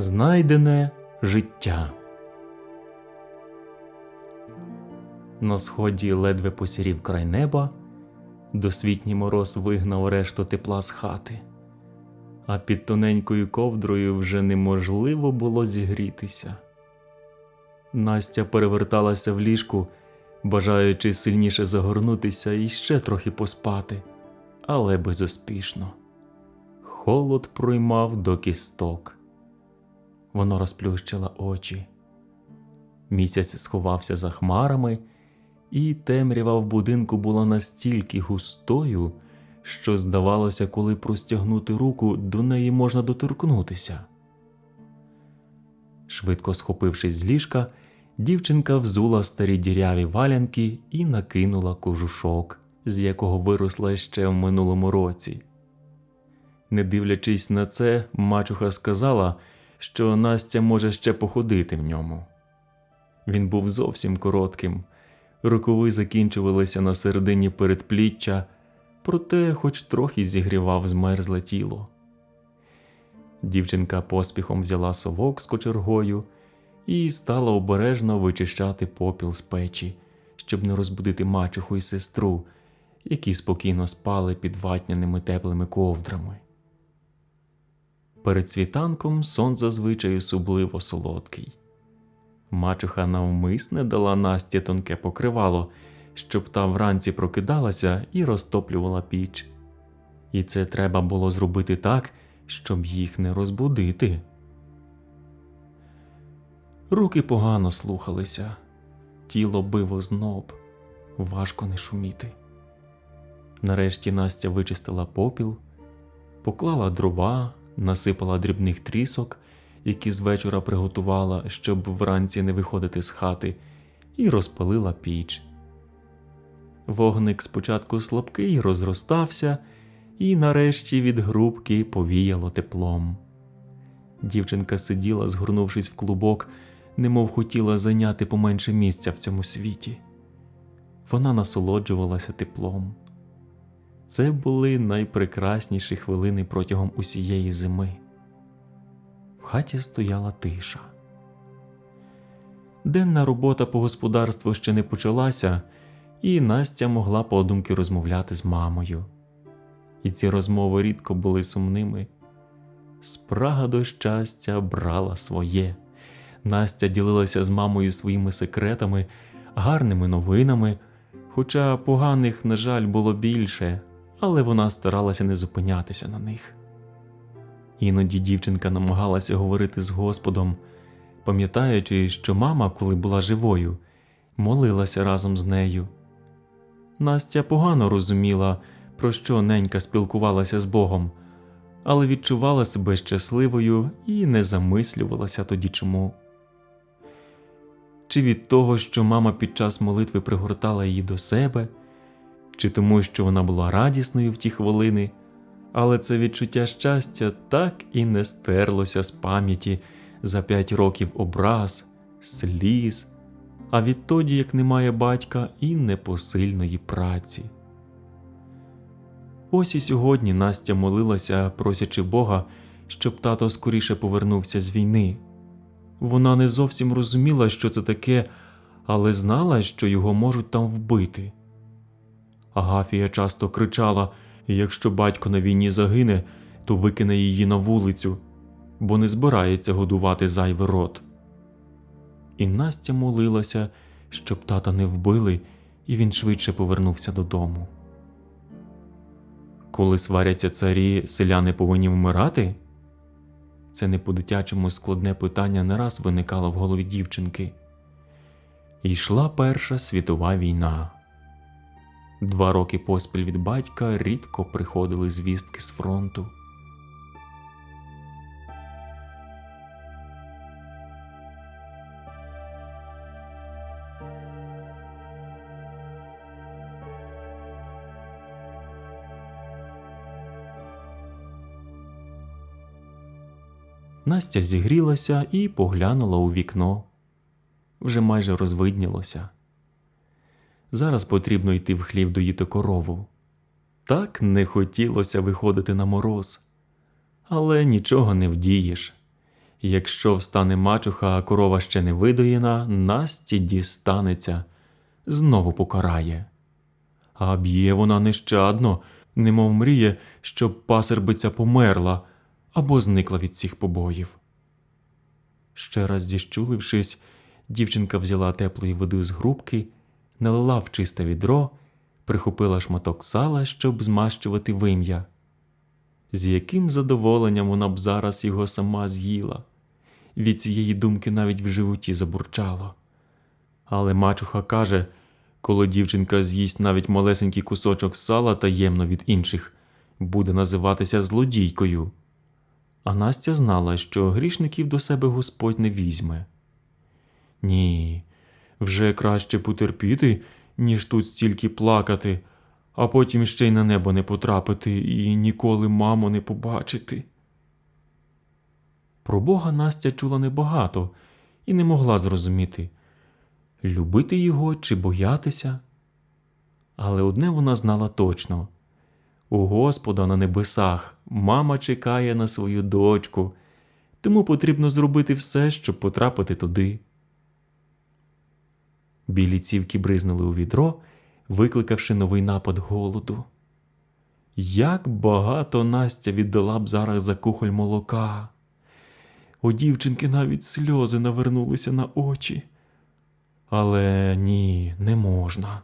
Знайдене життя. На сході ледве посірів край неба, досвітній мороз вигнав решту тепла з хати, а під тоненькою ковдрою вже неможливо було зігрітися. Настя переверталася в ліжку, бажаючи сильніше загорнутися і ще трохи поспати, але безуспішно. Холод проймав до кісток. Вона розплющила очі. Місяць сховався за хмарами, і темрява в будинку була настільки густою, що, здавалося, коли простягнути руку, до неї можна доторкнутися. Швидко схопившись з ліжка, дівчинка взула старі діряві валянки і накинула кожушок, з якого виросла ще в минулому році. Не дивлячись на це, мачуха сказала, що Настя може ще походити в ньому. Він був зовсім коротким, рукави закінчувалися на середині передпліччя, проте хоч трохи зігрівав змерзле тіло. Дівчинка поспіхом взяла совок з кочергою і стала обережно вичищати попіл з печі, щоб не розбудити мачуху і сестру, які спокійно спали під ватняними теплими ковдрами. Перед світанком сон зазвичай особливо солодкий. Мачуха навмисне дала Насті тонке покривало, щоб та вранці прокидалася і розтоплювала піч. І це треба було зробити так, щоб їх не розбудити. Руки погано слухалися, тіло било зноб, важко не шуміти. Нарешті Настя вичистила попіл, поклала дрова, насипала дрібних трісок, які з вечора приготувала, щоб вранці не виходити з хати, і розпалила піч. Вогник спочатку слабкий розростався, і нарешті від грубки повіяло теплом. Дівчинка сиділа, згорнувшись в клубок, немов хотіла зайняти поменше місця в цьому світі. Вона насолоджувалася теплом. Це були найпрекрасніші хвилини протягом усієї зими. В хаті стояла тиша. Денна робота по господарству ще не почалася, і Настя могла подумки розмовляти з мамою. І ці розмови рідко були сумними. Спрага до щастя брала своє. Настя ділилася з мамою своїми секретами, гарними новинами, хоча поганих, на жаль, було більше, але вона старалася не зупинятися на них. Іноді дівчинка намагалася говорити з Господом, пам'ятаючи, що мама, коли була живою, молилася разом з нею. Настя погано розуміла, про що ненька спілкувалася з Богом, але відчувала себе щасливою і не замислювалася тоді чому. Чи від того, що мама під час молитви пригортала її до себе, чи тому, що вона була радісною в ті хвилини, але це відчуття щастя так і не стерлося з пам'яті за п'ять років образ, сліз, а відтоді, як немає батька і непосильної праці. Ось і сьогодні Настя молилася, просячи Бога, щоб тато скоріше повернувся з війни. Вона не зовсім розуміла, що це таке, але знала, що його можуть там вбити. Агафія часто кричала: якщо батько на війні загине, то викине її на вулицю, бо не збирається годувати зайвий рот. І Настя молилася, щоб тата не вбили, і він швидше повернувся додому. Коли сваряться царі, селяни повинні вмирати? Це не по-дитячому складне питання не раз виникало в голові дівчинки. І йшла Перша світова війна. Два роки поспіль від батька рідко приходили звістки з фронту. Настя зігрілася і поглянула у вікно. Вже майже розвиднілося. Зараз потрібно йти в хлів доїти корову. Так не хотілося виходити на мороз, але нічого не вдієш. Якщо встане мачуха, а корова ще не видоєна, Насті дістанеться, знову покарає. А б'є вона нещадно, немов мріє, щоб пасербиця померла або зникла від цих побоїв. Ще раз зіщулившись, дівчинка взяла теплої води з грубки, налила в чисте відро, прихопила шматок сала, щоб змащувати вим'я. З яким задоволенням вона б зараз його сама з'їла. Від цієї думки навіть в животі забурчало. Але мачуха каже, коли дівчинка з'їсть навіть малесенький кусочок сала таємно від інших, буде називатися злодійкою. А Настя знала, що грішників до себе Господь не візьме. Ні, вже краще потерпіти, ніж тут стільки плакати, а потім ще й на небо не потрапити і ніколи маму не побачити. Про Бога Настя чула небагато і не могла зрозуміти, любити його чи боятися. Але одне вона знала точно у Господа на небесах мама чекає на свою дочку, тому потрібно зробити все, щоб потрапити туди. Білі цівки бризнули у відро, викликавши новий напад голоду. Як багато Настя віддала б зараз за кухоль молока. У дівчинки навіть сльози навернулися на очі. Але ні, не можна.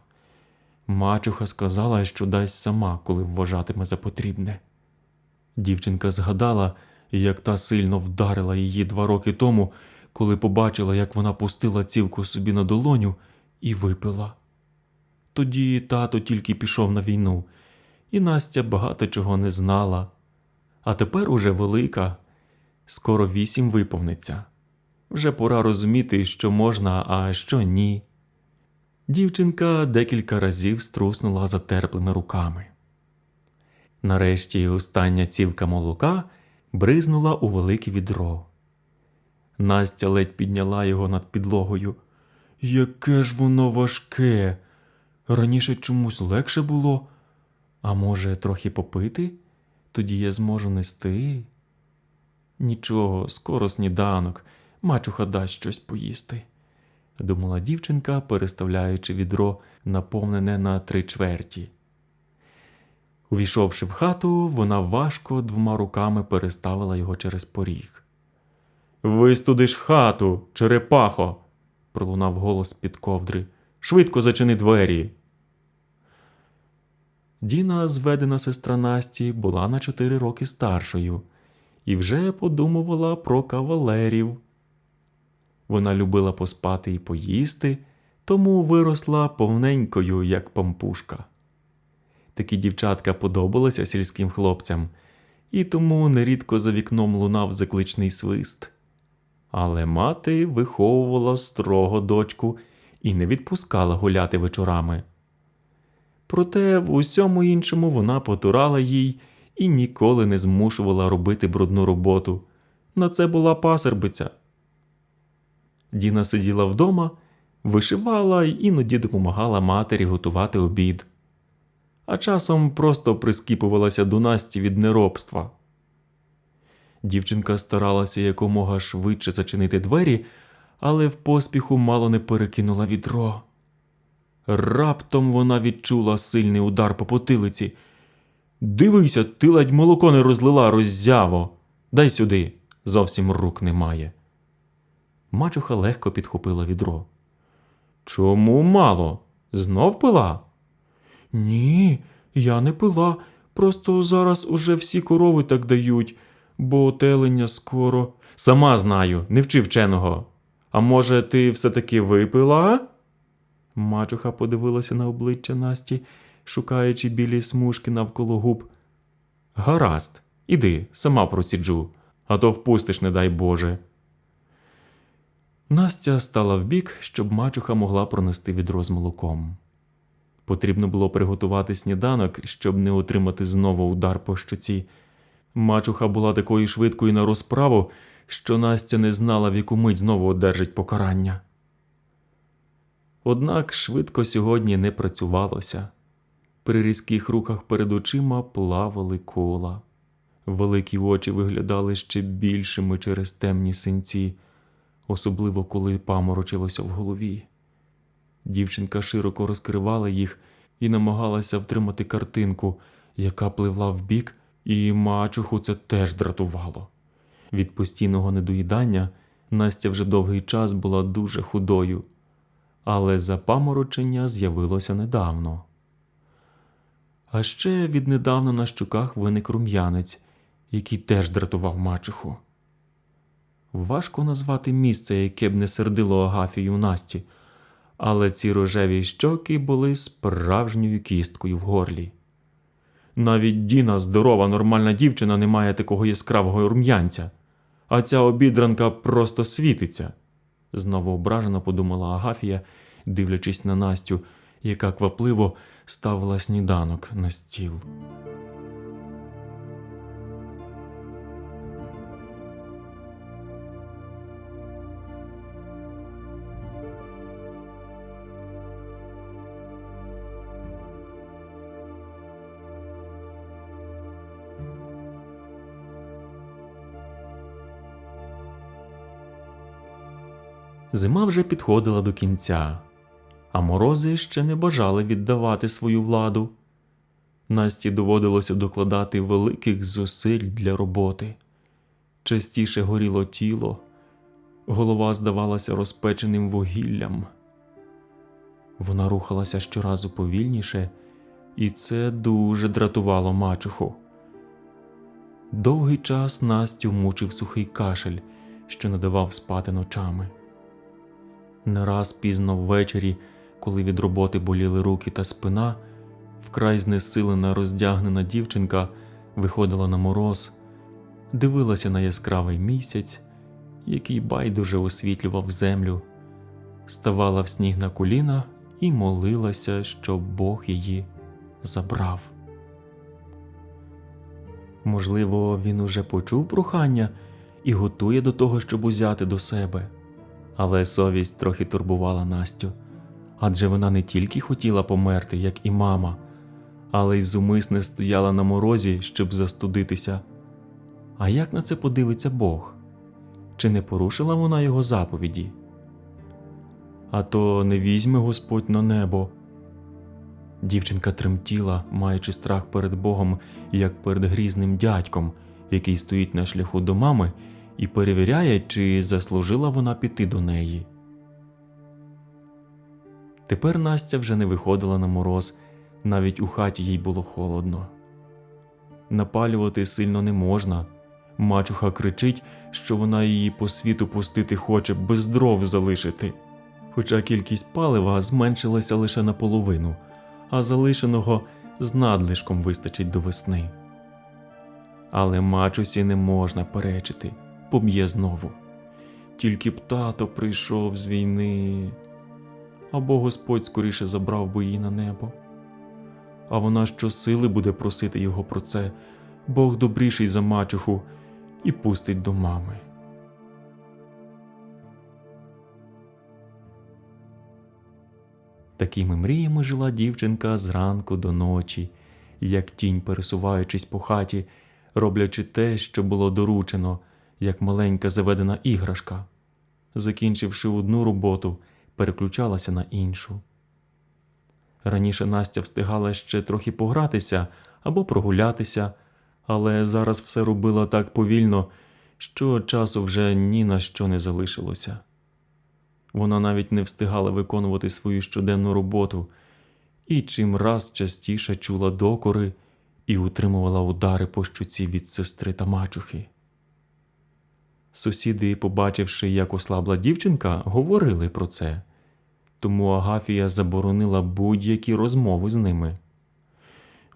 Мачуха сказала, що дасть сама, коли вважатиме за потрібне. Дівчинка згадала, як та сильно вдарила її два роки тому, коли побачила, як вона пустила цівку собі на долоню і випила. Тоді тато тільки пішов на війну, і Настя багато чого не знала. А тепер уже велика, скоро вісім виповниться. Вже пора розуміти, що можна, а що ні. Дівчинка декілька разів струснула затерплими руками. Нарешті остання цівка молока бризнула у велике відро. Настя ледь підняла його над підлогою. Яке ж воно важке. Раніше чомусь легше було. А може, трохи попити? Тоді я зможу нести. Нічого, скоро сніданок, мачуха дасть щось поїсти, думала дівчинка, переставляючи відро, наповнене на три чверті. Увійшовши в хату, вона важко двома руками переставила його через поріг. Вистудиш хату, черепахо, пролунав голос під ковдри. Швидко зачини двері. Діна, зведена сестра Насті, була на чотири роки старшою і вже подумувала про кавалерів. Вона любила поспати і поїсти, тому виросла повненькою, як пампушка. Такі дівчатка подобалися сільським хлопцям, і тому нерідко за вікном лунав закличний свист. Але мати виховувала строго дочку і не відпускала гуляти вечорами. Проте в усьому іншому вона потурала їй і ніколи не змушувала робити брудну роботу. На це була пасербиця. Діна сиділа вдома, вишивала й іноді допомагала матері готувати обід, а часом просто прискіпувалася до Насті від неробства. Дівчинка старалася якомога швидше зачинити двері, але в поспіху мало не перекинула відро. Раптом вона відчула сильний удар по потилиці. Дивися, ти ледь молоко не розлила роззяво. Дай сюди, зовсім рук немає. Мачуха легко підхопила відро. Чому мало? Знов пила? Ні, я не пила. Просто зараз уже всі корови так дають, бо телення скоро. Сама знаю, не вчи вченого. А може, ти все-таки випила? Мачуха подивилася на обличчя Насті, шукаючи білі смужки навколо губ. Гаразд, іди, сама просіджу, а то впустиш, не дай Боже. Настя стала вбік, щоб мачуха могла пронести відро з молоком. Потрібно було приготувати сніданок, щоб не отримати знову удар по щоці. Мачуха була такою швидкою на розправу, що Настя не знала, в яку мить знову одержить покарання. Однак швидко сьогодні не працювалося. При різких рухах перед очима плавали кола. Великі очі виглядали ще більшими через темні синці, особливо коли паморочилося в голові. Дівчинка широко розкривала їх і намагалася втримати картинку, яка пливла вбік, і мачуху це теж дратувало. Від постійного недоїдання Настя вже довгий час була дуже худою, але запаморочення з'явилося недавно. А ще віднедавна на щуках виник рум'янець, який теж дратував мачуху. Важко назвати місце, яке б не сердило Агафію Насті, але ці рожеві щоки були справжньою кісткою в горлі. Навіть Діна, здорова, нормальна дівчина, не має такого яскравого рум'янця, а ця обідранка просто світиться, знову ображено подумала Агафія, дивлячись на Настю, яка квапливо ставила сніданок на стіл. Зима вже підходила до кінця, а морози ще не бажали віддавати свою владу. Насті доводилося докладати великих зусиль для роботи. Частіше горіло тіло, голова здавалася розпеченим вугіллям. Вона рухалася щоразу повільніше, і це дуже дратувало мачуху. Довгий час Настю мучив сухий кашель, що не давав спати ночами. Не раз пізно ввечері, коли від роботи боліли руки та спина, вкрай знесилена роздягнена дівчинка виходила на мороз, дивилася на яскравий місяць, який байдуже освітлював землю, ставала в сніг на коліна і молилася, щоб Бог її забрав. Можливо, він уже почув прохання і готує до того, щоб узяти до себе. Але совість трохи турбувала Настю, адже вона не тільки хотіла померти, як і мама, але й зумисне стояла на морозі, щоб застудитися. А як на це подивиться Бог? Чи не порушила вона його заповіді? А то не візьме Господь на небо. Дівчинка тремтіла, маючи страх перед Богом, як перед грізним дядьком, який стоїть на шляху до мами і перевіряє, чи заслужила вона піти до неї. Тепер Настя вже не виходила на мороз, навіть у хаті їй було холодно. Напалювати сильно не можна. Мачуха кричить, що вона її по світу пустити хоче, без дров залишити. Хоча кількість палива зменшилася лише наполовину, а залишеного з надлишком вистачить до весни. Але мачусі не можна перечити поб'є знову. Тільки б тато прийшов з війни, або Господь скоріше забрав би її на небо. А вона щосили буде просити його про це, Бог добріший за мачуху і пустить до мами. Такими мріями жила дівчинка зранку до ночі, як тінь пересуваючись по хаті, роблячи те, що було доручено, як маленька заведена іграшка. Закінчивши одну роботу, переключалася на іншу. Раніше Настя встигала ще трохи погратися або прогулятися, але зараз все робила так повільно, що часу вже ні на що не залишилося. Вона навіть не встигала виконувати свою щоденну роботу і чим раз частіше чула докори і утримувала удари по щуці від сестри та мачухи. Сусіди, побачивши, як ослабла дівчинка, говорили про це, тому Агафія заборонила будь-які розмови з ними.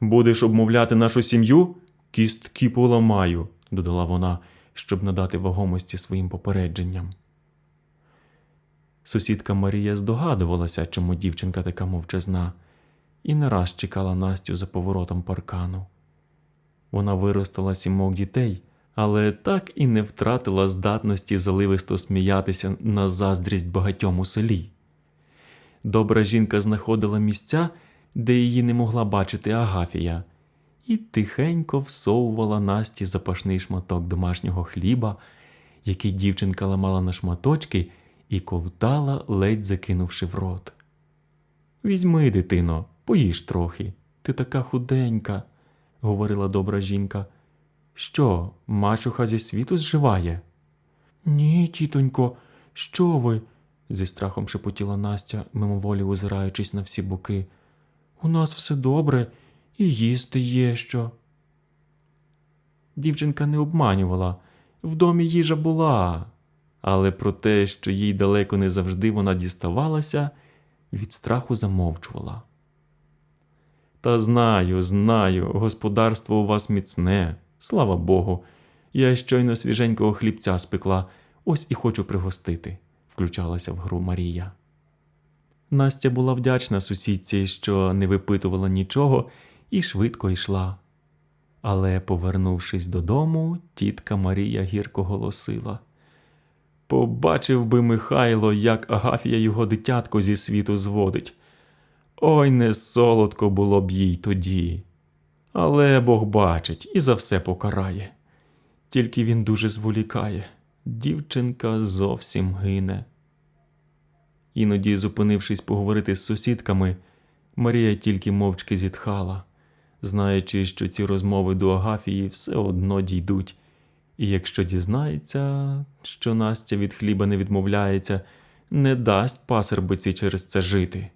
Будеш обмовляти нашу сім'ю? Кістки поламаю, додала вона, щоб надати вагомості своїм попередженням. Сусідка Марія здогадувалася, чому дівчинка така мовчазна, і не раз чекала Настю за поворотом паркану. Вона виростила сімок дітей але так і не втратила здатності заливисто сміятися на заздрість багатьом у селі. Добра жінка знаходила місця, де її не могла бачити Агафія, і тихенько всовувала Насті запашний шматок домашнього хліба, який дівчинка ламала на шматочки і ковтала, ледь закинувши в рот. Візьми, дитино, поїж трохи. Ти така худенька, говорила добра жінка. Що, мачуха зі світу зживає? Ні, тітонько, що ви? зі страхом шепотіла Настя, мимоволі озираючись на всі боки. У нас все добре, і їсти є що. Дівчинка не обманювала. В домі їжа була, але про те, що їй далеко не завжди вона діставалася, від страху замовчувала. Та знаю, знаю, господарство у вас міцне, слава Богу. Я щойно свіженького хлібця спекла, ось і хочу пригостити, включалася в гру Марія. Настя була вдячна сусідці, що не випитувала нічого, і швидко йшла. Але, повернувшись додому, тітка Марія гірко голосила. Побачив би Михайло, як Агафія його дитятко зі світу зводить. Ой, не солодко було б їй тоді. Але Бог бачить і за все покарає. Тільки він дуже зволікає. Дівчинка зовсім гине. Іноді, зупинившись поговорити з сусідками, Марія тільки мовчки зітхала, знаючи, що ці розмови до Агафії все одно дійдуть, і якщо дізнається, що Настя від хліба не відмовляється, не дасть пасербиці через це жити.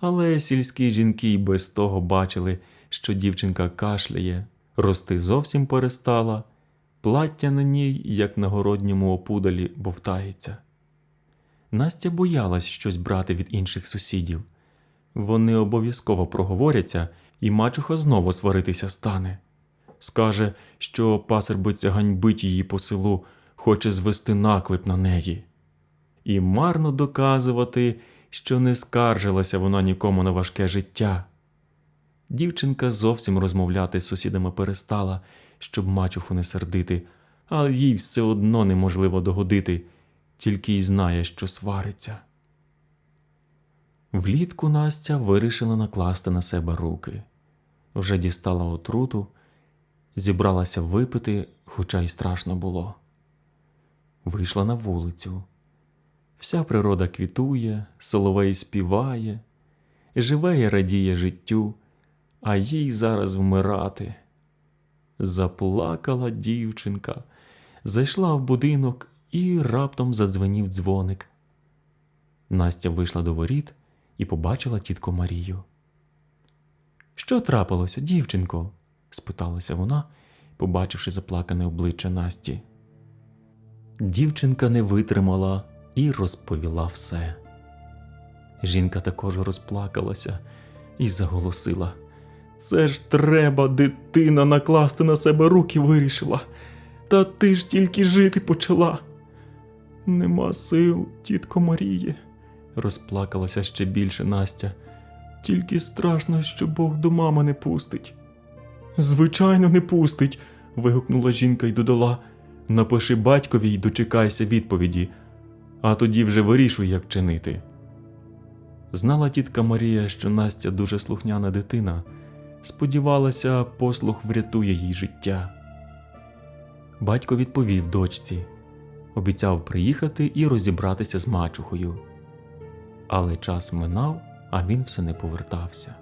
Але сільські жінки й без того бачили, що дівчинка кашляє, рости зовсім перестала, плаття на ній, як на городньому опудалі, бовтається. Настя боялась щось брати від інших сусідів. Вони обов'язково проговоряться, і мачуха знову сваритися стане. Скаже, що пасербиця ганьбить її по селу, хоче звести наклеп на неї. І марно доказувати, що не скаржилася вона нікому на важке життя. Дівчинка зовсім розмовляти з сусідами перестала, щоб мачуху не сердити, але їй все одно неможливо догодити, тільки й знає, що свариться. Влітку Настя вирішила накласти на себе руки. Вже дістала отруту, зібралася випити, хоча й страшно було. Вийшла на вулицю. Вся природа квітує, соловей співає, живе і радіє життю, а їй зараз вмирати. Заплакала дівчинка, зайшла в будинок і раптом задзвенів дзвоник. Настя вийшла до воріт і побачила тітку Марію. Що трапилося, дівчинко? спиталася вона, побачивши заплакане обличчя Насті. Дівчинка не витримала і розповіла все. Жінка також розплакалася і заголосила. Це ж треба, дитина, накласти на себе руки вирішила. Та ти ж тільки жити почала. Нема сил, тітко Маріє, розплакалася ще більше Настя. Тільки страшно, що Бог до мами не пустить. Звичайно, не пустить. вигукнула жінка і додала. Напиши батькові й дочекайся відповіді, а тоді вже вирішуй, як чинити. Знала тітка Марія, що Настя дуже слухняна дитина, сподівалася, послух врятує їй життя. Батько відповів дочці, обіцяв приїхати і розібратися з мачухою. Але час минав, а він все не повертався.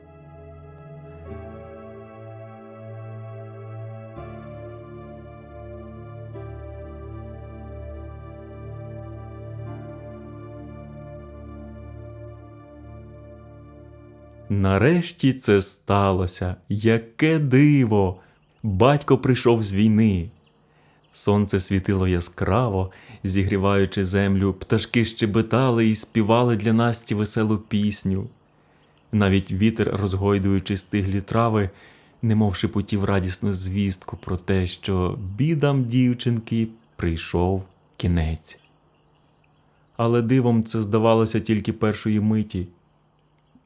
Нарешті це сталося. Яке диво! Батько прийшов з війни. Сонце світило яскраво, зігріваючи землю, пташки щебетали і співали для Насті веселу пісню. Навіть вітер, розгойдуючи стиглі трави, немов шепотів радісну звістку про те, що бідам дівчинки прийшов кінець. Але дивом це здавалося тільки першої миті.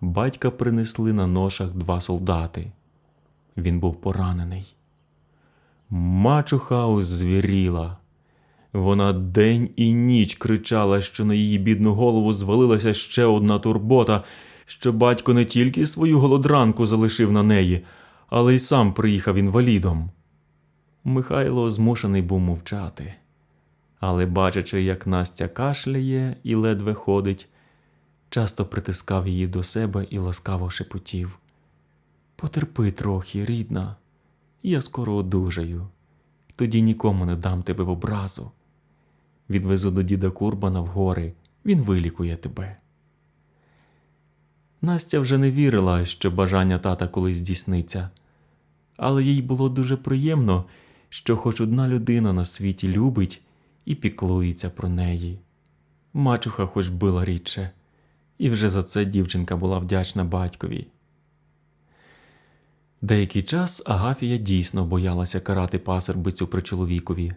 Батька принесли на ношах два солдати. Він був поранений. Мачуха озвіріла. Вона день і ніч кричала, що на її бідну голову звалилася ще одна турбота, що батько не тільки свою голодранку залишив на неї, але й сам приїхав інвалідом. Михайло змушений був мовчати, але, бачачи, як Настя кашляє і ледве ходить, часто притискав її до себе і ласкаво шепотів. Потерпи трохи, рідна, я скоро одужаю, тоді нікому не дам тебе в образу. Відвезу до діда Курбана в гори, він вилікує тебе. Настя вже не вірила, що бажання тата колись здійсниться, але їй було дуже приємно, що хоч одна людина на світі любить і піклується про неї. Мачуха хоч била рідше, і вже за це дівчинка була вдячна батькові. Деякий час Агафія дійсно боялася карати пасербицю при чоловікові.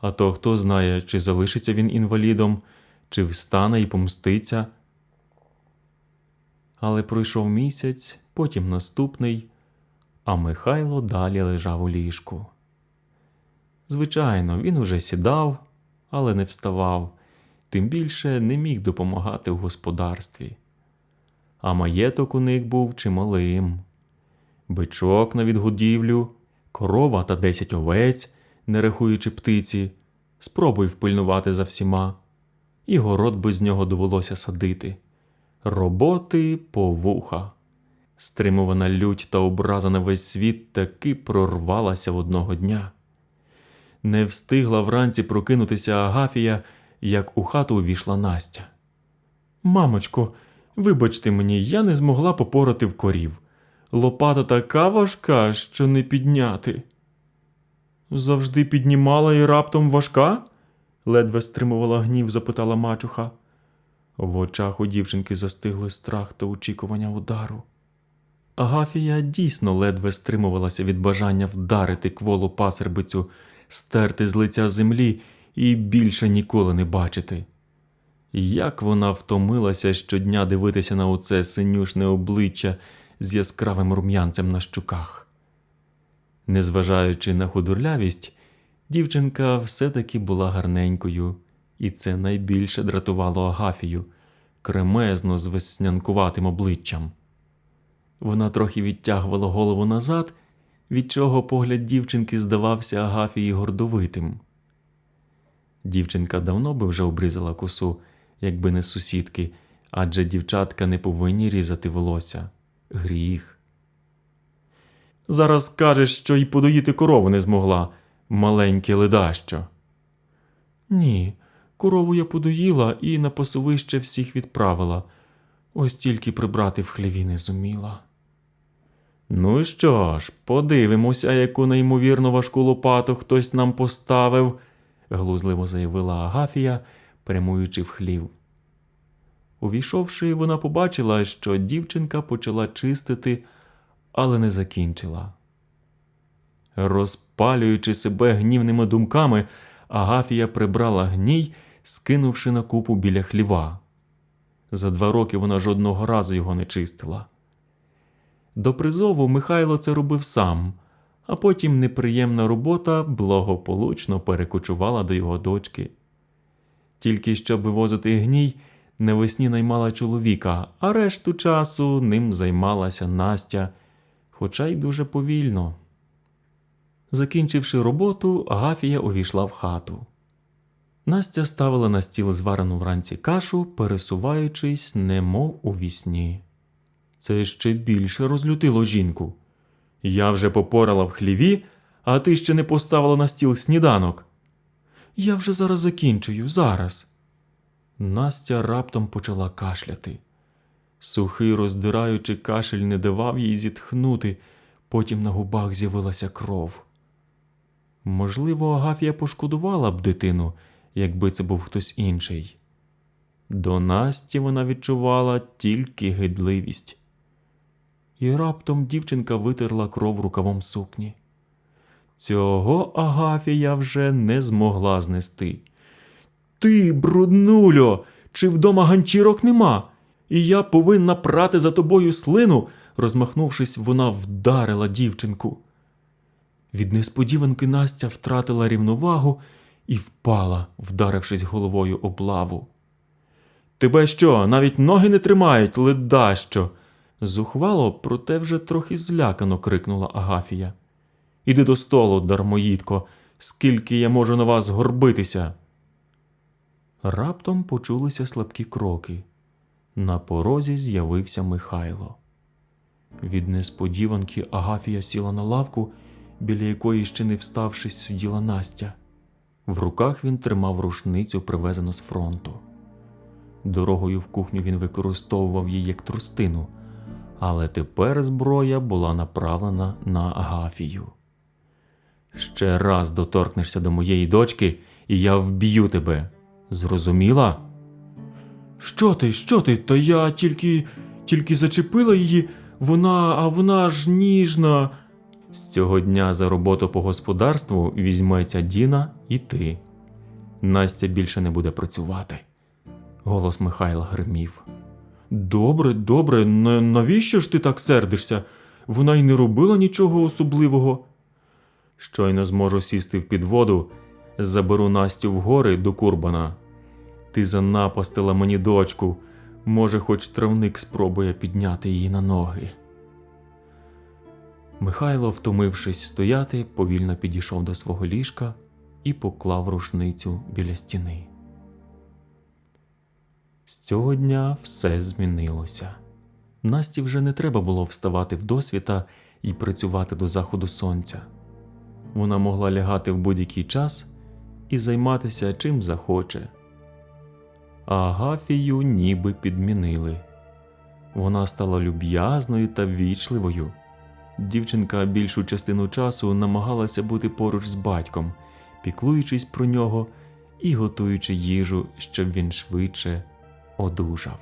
А то хто знає, чи залишиться він інвалідом, чи встане і помститься. Але пройшов місяць, потім наступний, а Михайло далі лежав у ліжку. Звичайно, він уже сідав, але не вставав, тим більше не міг допомагати в господарстві. А маєток у них був чималим. Бичок на відгодівлю, корова та десять овець, не рахуючи птиці, спробуй впильнувати за всіма, і город без нього довелося садити. Роботи по вуха. Стримувана лють та образа на весь світ таки прорвалася в одного дня. Не встигла вранці прокинутися Агафія, як у хату увійшла Настя. Мамочко, вибачте мені, я не змогла попорати в корів. Лопата така важка, що не підняти. Завжди піднімала і раптом важка? ледве стримувала гнів, запитала мачуха. В очах у дівчинки застигли страх та очікування удару. Агафія дійсно ледве стримувалася від бажання вдарити кволу пасербицю, стерти з лиця землі і більше ніколи не бачити. Як вона втомилася щодня дивитися на оце синюшне обличчя з яскравим рум'янцем на щуках. Незважаючи на худорлявість, дівчинка все-таки була гарненькою, і це найбільше дратувало Агафію, кремезно з веснянкуватим обличчям. Вона трохи відтягувала голову назад, від чого погляд дівчинки здавався Агафії гордовитим. Дівчинка давно би вже обрізала косу, якби не сусідки, адже дівчатка не повинні різати волосся. Гріх. Зараз скажеш, що й подоїти корову не змогла, маленьке ледащо. Ні, корову я подоїла і на пасовище всіх відправила. Ось тільки прибрати в хліві не зуміла. Ну що ж, подивимося, яку неймовірно важку лопату хтось нам поставив, глузливо заявила Агафія, прямуючи в хлів. Увійшовши, вона побачила, що дівчинка почала чистити, але не закінчила. Розпалюючи себе гнівними думками, Агафія прибрала гній, скинувши на купу біля хліва. За два роки вона жодного разу його не чистила. До призову Михайло це робив сам, а потім неприємна робота благополучно перекочувала до його дочки. Тільки щоб вивозити гній, навесні наймала чоловіка, а решту часу ним займалася Настя, хоча й дуже повільно. Закінчивши роботу, Агафія увійшла в хату. Настя ставила на стіл зварену вранці кашу, пересуваючись, немов у вісні. Це ще більше розлютило жінку. Я вже попорала в хліві, а ти ще не поставила на стіл сніданок. Я вже зараз закінчую, зараз. Настя раптом почала кашляти. Сухий, роздираючи кашель, не давав їй зітхнути, потім на губах з'явилася кров. Можливо, Агафія пошкодувала б дитину, якби це був хтось інший. До Насті вона відчувала тільки гидливість. І раптом дівчинка витерла кров рукавом сукні. Цього Агафія вже не змогла знести. Ти, бруднулю, чи вдома ганчірок нема? І я повинна прати за тобою слину, розмахнувшись, вона вдарила дівчинку. Від несподіванки Настя втратила рівновагу і впала, вдарившись головою об лаву. Тебе що, навіть ноги не тримають, ледащо? Зухвало, проте вже трохи злякано крикнула Агафія. Іди до столу, дармоїдко, скільки я можу на вас горбитися. Раптом почулися слабкі кроки. На порозі з'явився Михайло. Від несподіванки Агафія сіла на лавку, біля якої ще не вставшись сиділа Настя. В руках він тримав рушницю, привезену з фронту. Дорогою в кухню він використовував її як трустину, але тепер зброя була направлена на Агафію. Ще раз доторкнешся до моєї дочки, і я вб'ю тебе. Зрозуміла? Що ти, що ти? Та я тільки, тільки зачепила її, вона, а вона ж ніжна. З цього дня за роботу по господарству візьметься Діна і ти. Настя більше не буде працювати. Голос Михайла гримів. Добре, добре, навіщо ж ти так сердишся? Вона й не робила нічого особливого. Щойно зможу сісти в підводу, заберу Настю в гори до Курбана. Ти занапастила мені дочку, може, хоч травник спробує підняти її на ноги. Михайло, втомившись стояти, повільно підійшов до свого ліжка і поклав рушницю біля стіни. З цього дня все змінилося. Насті вже не треба було вставати в досвіта і працювати до заходу сонця. Вона могла лягати в будь-який час і займатися чим захоче. А Агафію ніби підмінили. Вона стала люб'язною та ввічливою. Дівчинка більшу частину часу намагалася бути поруч з батьком, піклуючись про нього і готуючи їжу, щоб він швидше одужав.